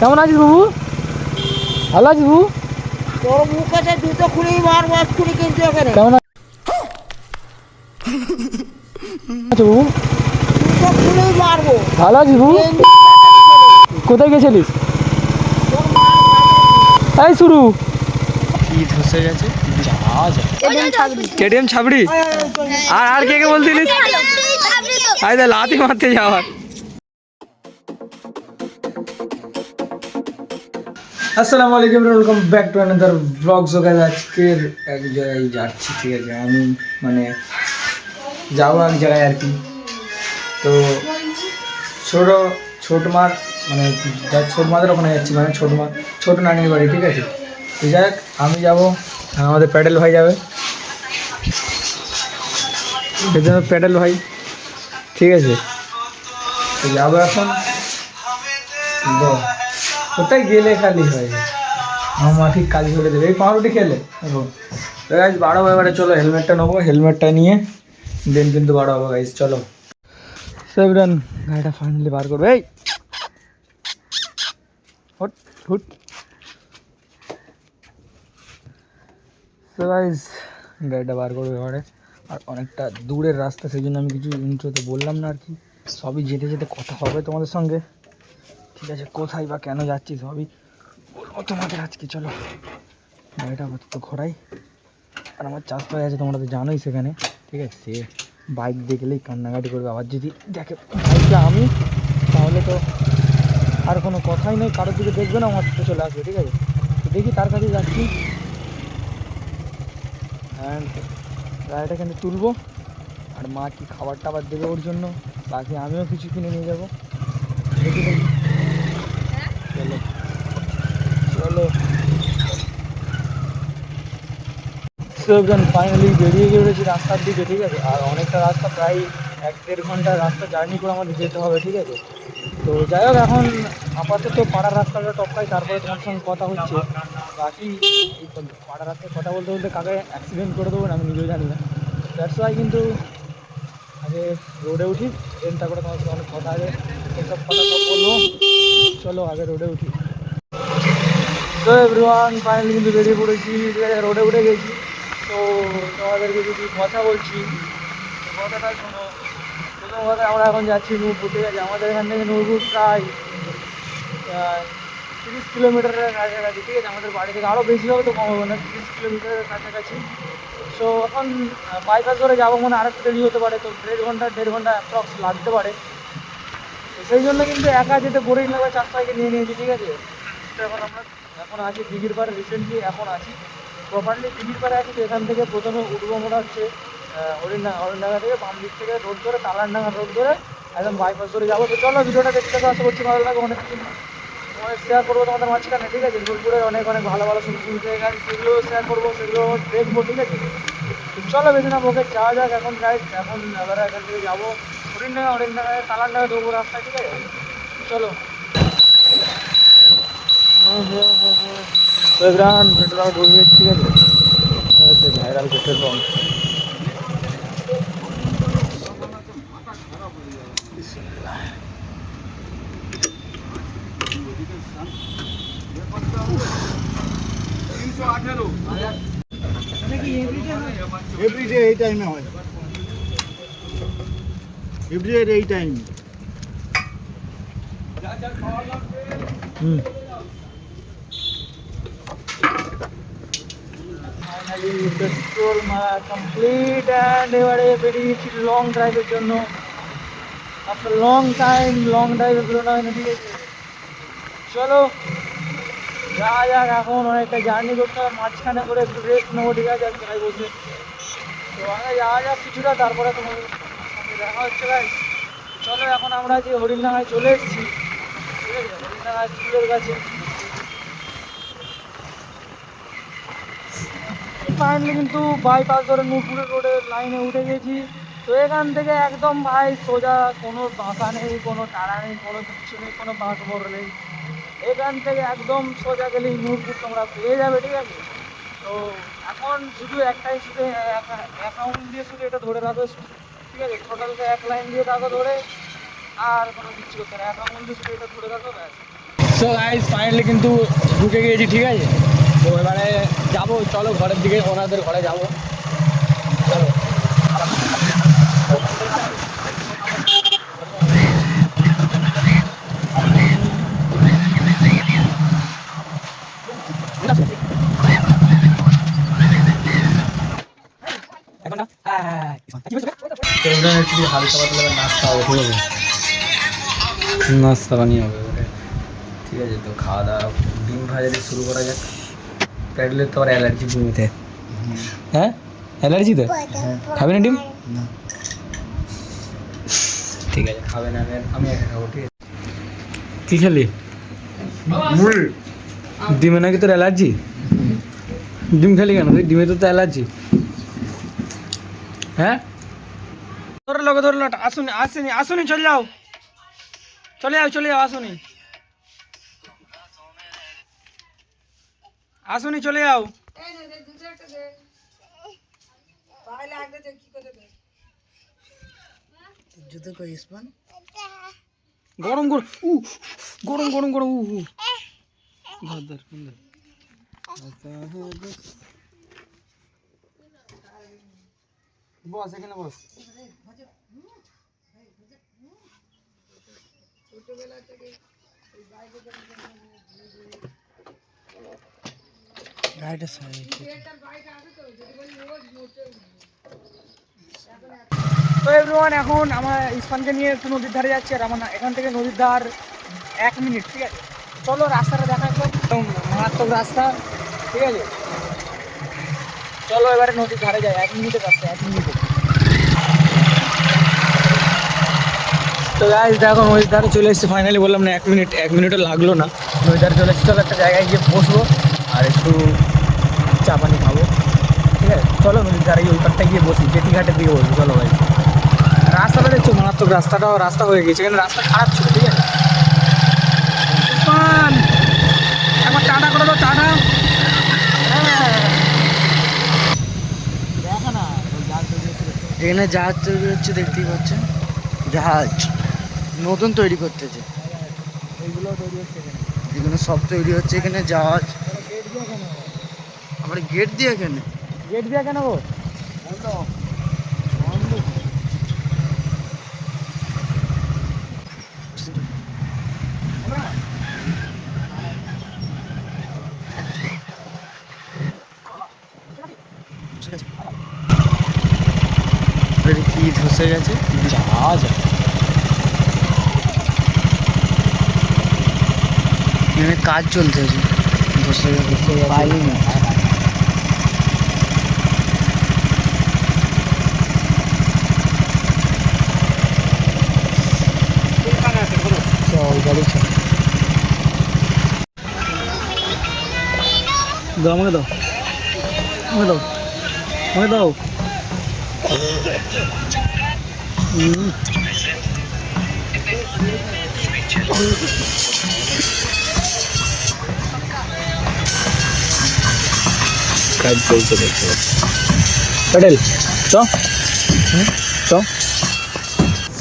কেমন আছিস বাবু? ভালো আছিস বাবু? তোর মুখ আছে দুটো খুলেই মারবো এক্ষুনি কিন্তু এখানে। কেমন আছো বাবু? দুটো খুলেই মারবো ভালো আছিস বাবু? কোথায় গেছিলিস? এই শুরু। কি ধসে গেছে? কেটিএম ছাবড়ি আর আর কে কে বলছিলিস? আই দা লাতি মারতে যাওয়ার আসসালামু আলাইকুম welcome back to another blog so guys আজকের এক জায়গায় যাচ্ছি ঠিক আছে? আমি মানে যাব এক জায়গায় আর কি। তো ছোট ছোট মার মানে ছোট মাদের ওখানে যাচ্ছি মানে ছোট মা ছোট নানির বাড়ি ঠিক আছে? তো যাই হোক, আমি যাব আর আমাদের প্যাডেল ভাই যাবে। প্যাডেল ভাই, ঠিক আছে। যাব এখন কোথায় গেলে খালি হয় আমার মা ঠিক কাজ করে দেবে। এই পাউরুটি খেলে। দেখো তো গাইজ বারো এবারে চলো হেলমেটটা নেব। হেলমেটটা নিয়ে দেন কিন্তু বারো হব গাইজ চলো। সেভরান গাড়িটা ফাইনালি বার করবে। এই, হুট হুট। গাড়িটা বার করবে এবারে। আর অনেকটা দূরের রাস্তা, সেই জন্য আমি কিছু ইন্ট্রোতে বললাম না আর কি। সবই যেতে যেতে কথা হবে তোমাদের সঙ্গে। ঠিক আছে, কোথায় বা কেন যাচ্ছি সবই বলব তোমাদের আজকে, চলো। গাড়িটা আপাতত ঘোরাই। আর আমার চাষ পায়ে আছে, তোমরা তো জানোই সেখানে। ঠিক আছে, সে বাইক দেখলেই কান্নাকাটি করবে। আবার যদি দেখে বাইকটা আমি, তাহলে তো আর কোনো কথাই নেই। কারোর দিকে দেখবে না, আমার চলে আসবে। ঠিক আছে দেখি তার কাছে যাচ্ছি। অ্যান্ড গাড়িটা কিন্তু তুলবো। আর মা কি খাবার টাবার দেবে ওর জন্য? বাকি আমিও কিছু কিনে নিয়ে যাব। চলো। চলো। ফাইনালি বেরিয়ে গিয়েছি রাস্তার দিকে, ঠিক আছে? আর অনেকটা রাস্তা, প্রায় এক দেড় ঘণ্টা রাস্তা জার্নি করে আমাদের যেতে হবে, ঠিক আছে? তো যাই হোক, এখন আপাতত পাড়ার রাস্তাটা টপকাই তারপরে তোমার সঙ্গে কথা হচ্ছে। বাকি পাড়ার রাস্তায় কথা বলতে বলতে কাকে অ্যাক্সিডেন্ট করে দেবো আমি নিজেও জানি না। দ্যাটস ওয়াই কিন্তু আগে রোডে উঠি দেন তারপরে তোমার সাথে অনেক কথা আছে, এসব কথা সব বলব। চলো, আগে রোডে উঠি। তো এভরিওয়ান ফাইনালি কিন্তু বেরিয়ে পড়েছি রোডে উঠে গেছি। তো তোমাদেরকে যদি কথা বলছি, কথাটা শোনো। প্রথম কথা আমরা এখন যাচ্ছি নূরপুর ঠিক আছে আমাদের এখান থেকে নূরপুর প্রায় তিরিশ কিলোমিটারের কাছাকাছি, ঠিক আছে? আমাদের বাড়ি থেকে আরও বেশি হবে তো কম হবে না, তিরিশ কিলোমিটারের কাছাকাছি। সো এখন বাইপাস ধরে যাব মানে আরেকটু দেরি হতে পারে, তো দেড় ঘণ্টা দেড় ঘণ্টা অ্যাপ্রক্স লাগতে পারে। তো সেই জন্য কিন্তু একা যেতে বোরিং লাগবে চার পাইকে নিয়ে নিয়েছি, ঠিক আছে? এখন আমরা এখন আছি দিঘির পাড়ে রিসেন্টলি এখন আছি। প্রপারলি দিঘির পাড়ে আছি, তো এখান থেকে প্রথমে উঠবো মনে হচ্ছে হরিণডাঙ্গা হরিণডাঙ্গা থেকে বাম দিক থেকে রোড ধরে তালারডাঙ্গা রোড ধরে একদম বাইপাস ধরে যাব। তো চলো, ভিডিওটা দেখতে তো আশা করছি ভালো লাগে অনেক কিছু শেয়ার করব তোমাদের মাঝখানে, ঠিক আছে? বোলপুরে অনেক অনেক ভালো ভালো সুন্দর সুন্দর জায়গা সেগুলো শেয়ার করব সেগুলো দেখব, ঠিক আছে? চলো, বেশি না, ওকে যাওয়া যাক, এখন গাইড এখন এবারে এখান থেকে যাব। হরিণডাঙ্গা হরিণডাঙ্গায় তালারডাঙ্গা ঢুকবো রাস্তায়, ঠিক আছে? চলো। ঠিক আছে? ভাইরাল এভরিডে এই টাইমে হয়। এভরিডে এই টাইম হুম। পেট্রোল মারা কমপ্লিট অ্যান্ড এবারে বেরিয়েছি লং ড্রাইভের জন্য। আফটার লং টাইম লং ড্রাইভে বেরোনো হয় না ঠিক আছে চলো। যা যাক, এখন অনেকটা জার্নি করতে হবে, মাঝখানে করে একটু রেস্ট নেব, ঠিক আছে? এক জায়গায় বসে। তো আগে যাওয়া যাক কিছুটা, তারপরে তোমার সঙ্গে দেখা হচ্ছে ভাই চলো, এখন আমরা যে হরিণডাঙ্গায় চলে এসেছি, ঠিক আছে? হরিণডাঙ্গা স্কুলের কাছে। ফাইনালি কিন্তু বাইপাস ধরে নূরপুরের রোডের লাইনে উঠে গেছি। তো এখান থেকে একদম ভাই সোজা, কোনো বাঁকা নেই, কোনো টাড়া নেই, কোনো কিছু নেই, কোনো বাঁক মোড় নেই। এখান থেকে একদম সোজা গেলেই নূরপুর তোমরা পেয়ে যাবে, ঠিক আছে? তো এখন শুধু একটাই শুধু অ্যাকাউন্ট দিয়ে শুধু এটা ধরে রাখো, ঠিক আছে? টোটালটা এক লাইন দিয়ে থাকো ধরে, আর কোনো কিছু করতে না। অ্যাকাউন্ট দিয়ে শুধু এটা ধরে রাখো সো গাইস ফাইনালি কিন্তু ঢুকে গিয়েছি, ঠিক আছে? তো এবারে যাব, চলো ঘরের দিকে, ওনাদের ঘরে যাব চলো এখন না হ্যাঁ তো ওটা একটু হালকা পাতলা নাস্তা হবে। ঠিক আছে। নাস্তা বানিয়ে হবে ওটা ঠিক আছে তো খাওয়া দাওয়া ডিম ভাজা দিয়ে শুরু করা যাক। প্যাডলের তো অ্যালার্জি ডিমেতে হ্যাঁ? অ্যালার্জি তো? খাবে না ডিম? ঠিক আছে খাবে না আমি আমি একা খাব ঠিক আছে। কী খেলি? ডিমে নাকি তোর অ্যালার্জি? ডিম খেলি কেন? তুই ডিমে তো তো অ্যালার্জি। হ্যাঁ? ধরে লোক ধরে লোক আসুন আসুনি আসুনি চলে যাও। চলে যাও চলে যাও আসুনি। আসুনি চলে যাও। গরম গরম উ গরম গরম গরম উ উ। ভাদার বস এখানে বস। গাড়িটা সাইড তো এভরিওয়ান এখন আমার ইসফানকে নিয়ে একটু নদীর ধারে যাচ্ছি আর আমার না- এখান থেকে নদীর ধার এক মিনিট ঠিক আছে? চলো রাস্তাটা দেখা একদম মারাত্মক রাস্তা ঠিক আছে? চলো এবারে নদীর ধারে যাই, এক মিনিটে রাস্তা এক মিনিটে। তো গাইজ দেখো নদীর ধারে চলে এসেছি ফাইনালি বললাম না, এক মিনিট, এক মিনিটও লাগল না। নদীর ধারে চলে এসেছি, চলো একটা জায়গায় গিয়ে বসবো আর একটু চা পানি খাব। ঠিক আছে? চলো নদীর ধারে ওই পারটা গিয়ে বসি জেটি ঘাটের দিকে বসবো, চলো ভাই রাস্তাটা দেখছ, মারাত্মক রাস্তাটাও রাস্তা হয়ে গেছে কিন্তু রাস্তা খারাপ ছিল ঠিক আছে তুফান! একবার টাটা করে দাও টাটা দেখা না এখানে জাহাজ তৈরি হচ্ছে দেখতেই পাচ্ছেন। জাহাজ নতুন তৈরি করতেছে। এইগুলো তৈরি হচ্ছে এখানে। এখানে সব তৈরি হচ্ছে এখানে জাহাজ। গেট দিয়ে কেন আমার গেট দিয়ে এখানে গেট দিয়ে কেন গো এটা ধসে গেছে। জাহাজ এখানে কাজ চলতেছে পাইনি। না দাও আমাকে দাও। আমাকে দাও। আমাকে দাও। কাজ চলছে দেখতে প্যাটেল চ চ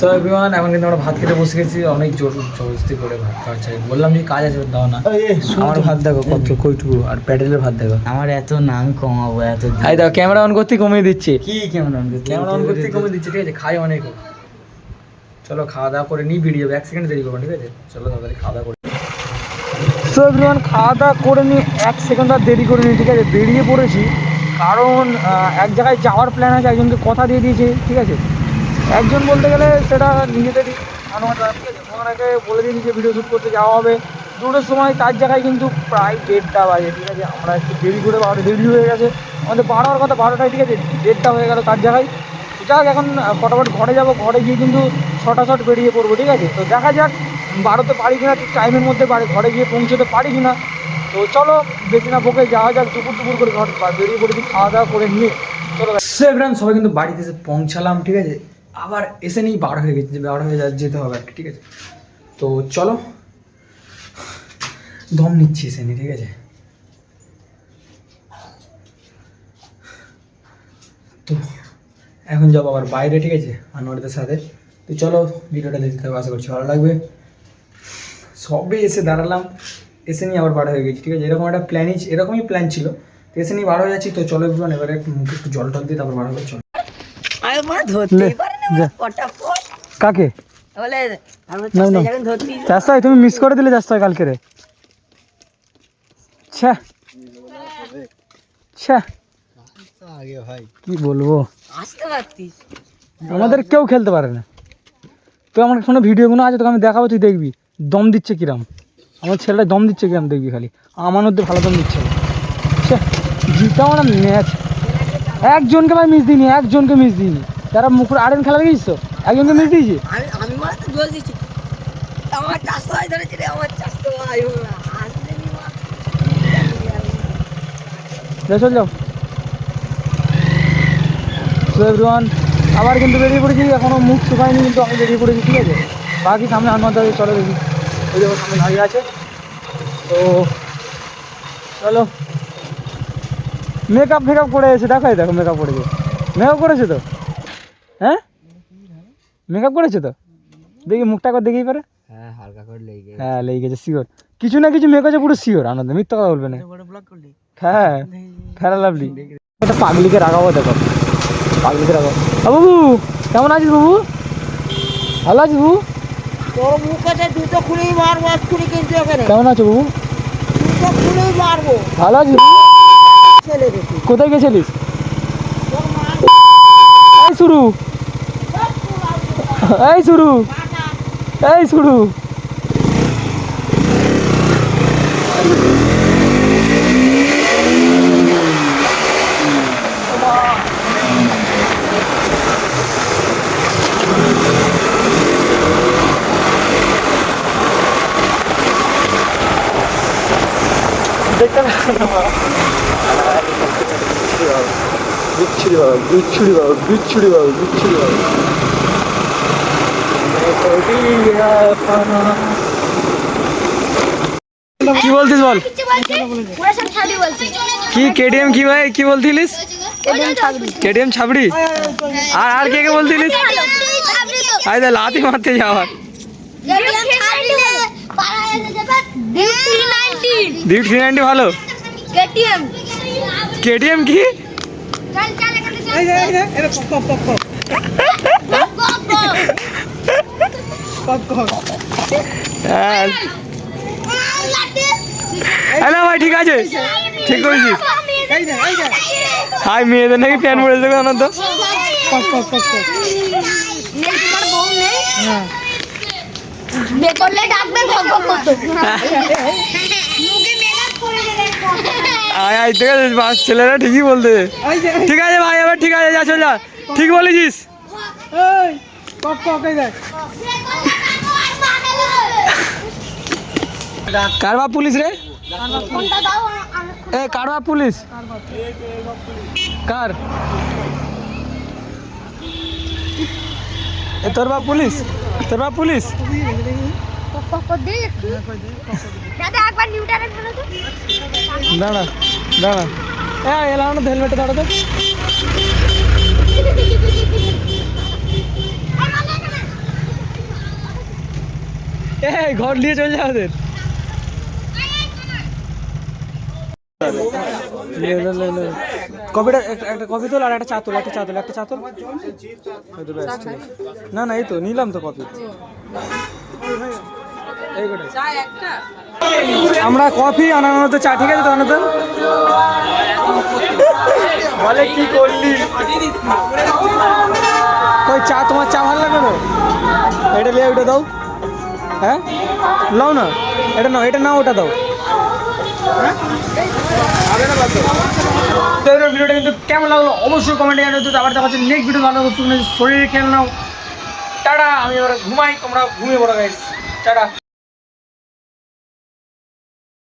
সো এভরিওয়ান এখন কিন্তু আমরা ভাত খেতে বসে গেছি। অনেক জোর জবরদস্তি করে ভাত খাওয়াচ্ছে বললাম যে কাজ আছে দাও না। আমার ভাত দেখো কত কইটুকু আর প্যাটেলের ভাত দেখো। আমার এত নাম কমাবো এত এই দেখো ক্যামেরা অন করতে কমিয়ে দিচ্ছে। কি কেমন ক্যামেরা অন করতে কমিয়ে দিচ্ছে ঠিক আছে? খাই অনেক। চলো খাওয়া দাওয়া করে নিই ভিডিও এক সেকেন্ড দেরি করব ঠিক আছে? চলো তাড়াতাড়ি খাওয়া দাওয়া করে। সো এভরিওয়ান খাওয়া দাওয়া করে নিই এক সেকেন্ড আর দেরি করে নিই ঠিক আছে? বেরিয়ে পড়েছি। কারণ এক জায়গায় যাওয়ার প্ল্যান আছে একজনকে কথা দিয়ে দিয়েছে ঠিক আছে? একজন বলতে গেলে সেটা নিজেদেরই। আনোয়ারা ঠিক আছে ওনাকে বলে দিন যে ভিডিও শ্যুট করতে যাওয়া হবে। দুটোর সময় তার জায়গায় কিন্তু প্রায় দেড়টা বাজে, ঠিক আছে? আমরা একটু দেরি করে বারোটা দেরি হয়ে গেছে। আমাদের বারোর কথা বারোটায়, ঠিক আছে? দেড়টা হয়ে গেল তার জায়গায়। যাক, এখন ফটাফট ঘরে যাব। ঘরে গিয়ে কিন্তু ছটা শট বেরিয়ে পড়ব, ঠিক আছে? তো দেখা যাক, বারোতে পারি কিনা, ঠিক টাইমের মধ্যে বাড়ি ঘরে গিয়ে পৌঁছতে পারি কিনা। তো চলো, বেশি না বকে যাওয়া যাক দুপুর দুপুর করে ঘর বেরিয়ে পড়েছি, খাওয়া দাওয়া করে নিয়ে। চলো সেভরান সবাই কিন্তু বাড়িতে এসে পৌঁছালাম, ঠিক আছে? আবার এসে নিই বার হয়ে গেছে বার হয়ে যা- যেতে হবে আর কি, ঠিক আছে? তো চলো দম নিচ্ছি এসে নিয়ে ঠিক আছে? তো এখন যাব আবার বাইরে ঠিক আছে? আনোয়ারদের সাথে। তো চলো ভিডিওটা দেখতে থাকো আশা করছি ভালো লাগবে। সবে এসে দাঁড়ালাম এসে নিয়ে আবার বার হয়ে গেছি ঠিক আছে? এরকম একটা প্ল্যানই এরকমই প্ল্যান ছিল। তো এসে নিয়ে বার হয়ে যাচ্ছি তো চলো একটু এবারে একটু মুখে একটু জল টল দিয়ে তারপর বার হবে চলো। না কাকে? না, না। চাষাই তুমি মিস করে দিলে চাষাই কালকে রে। কি বলব? আমাদের কেউ খেলতে পারে না। তুই আমার ফোনে ভিডিওগুলো আছে তোকে আমি দেখাবো তুই দেখবি। দম দিচ্ছে কিরাম? আমার ছেলেটা দম দিচ্ছে কিরাম দেখবি খালি। আমার মধ্যে ভালো দম দিচ্ছে। না ছ্যা, জিতা আমার ম্যাচ একজনকে ভাই মিস দিইনি একজনকে মিস দিইনি। যারা মুকুর আরেন খেলা দেখেছিস তো? একজনকে মিস দিয়েছি? আমি মাছ তো জল দিচ্ছি আমার চাষ ধরেছে রে আমার চাষ তো চল যাও। এভরিওয়ান আবার কিন্তু বেরিয়ে পড়েছি এখনও মুখ শুকায়নি কিন্তু আমি বেরিয়ে পড়েছি ঠিক আছে? বাকি সামনে আনন্দ হবে চলো দেখি। ওই দেখো সামনে দাঁড়িয়ে আছে। তো চলো। মেকআপ ফেকআপ করে এসে দেখো এই দেখো মেকআপ করেছে। মেকআপ করেছে তো? হ্যাঁ? মেকআপ করেছে তো? দেখি মুখটা করে দেখেই পারে। হ্যাঁ হালকা করে লেগে হ্যাঁ লেগে গেছে শিওর কিছু না কিছু মেকআপ পুরো শিওর আনন্দ মিথ্যা কথা বলবে না। বড় ব্লগ করলি? হ্যাঁ ফেরা লাভলি। একটা পাগলিকে রাগাবো দেখো। পাগলিকে রাগাবো। আ বাবু কেমন আছিস বাবু? ভালো আছিস বাবু? তোর মুখ আছে দুটো খুলেই মারবো এক্ষুনি কিন্তু এখানে। কেমন আছো বাবু? দুটো খুলেই মারবো। ভালো আছিস ছেলে কোথায় গেছিলিস? শুরু। এই শুরু এই শুরু দেখতে বিচ্ছুরি বাবা বিচ্ছুরি বাবা বিচ্ছুরি বাবা বিচ্ছুরি বাবা কি বলতিস বল? কি কেটিএম কি ভাই? কি বলতিলিস কেটিএম ছাবড়ি? আর আর কে কে বলতিলিস দা লাতি মারতে যাওয়ার ডিপ থ্রি নাইনটি ভালো। কেটিএম কেটিএম কি? চল চল এখানে চল। হ্যাঁ। হ্যালো ভাই ঠিক আছে। ঠিক করেছিস। হাই মেয়েদের নাকি প্যান তো? করে দেবে ঠিক আছে বাস ছেলেরা ঠিকই বলতে। ঠিক আছে ভাই এবার ঠিক আছে যা চল যা। ঠিক বলেছিস? কারবা পুলিশ রে? এ কারবা পুলিশ। কার? এ তোর বাপ পুলিশ? তোর বাপ পুলিশ? দাঁড়া দাঁড়া। এ এলাম না হেলমেটে দাঁড়া তো এই ঘর নিয়ে চলে যা ওদের লে, লে, লে, লে। কপিটা একটা কপি তোল আর একটা চা তোল, একটা চা তোল, একটা চাতুল। না না, এই তো, নিলাম তো কপি আমরা কফি আনানো তো চা, ঠিক আছে তো আনাতে বলে কি করলি? কই, চা তোমার চা ভালো লাগবে তো? এটা লিয়ে ওটা দাও। হ্যাঁ? লাও না। এটা নাও এটা নাও, ওটা দাও। এবার ভিডিওটা কিন্তু কেমন লাগল অবশ্যই কমেন্টে জানিয়ে তো আবার দেখা হচ্ছে নেক্সট ভিডিও ভালো শরীরে খেয়াল নাও। টাটা, আমি এবার ঘুমাই, তোমরা ঘুমিয়ে পড়ো গাইস টাটা।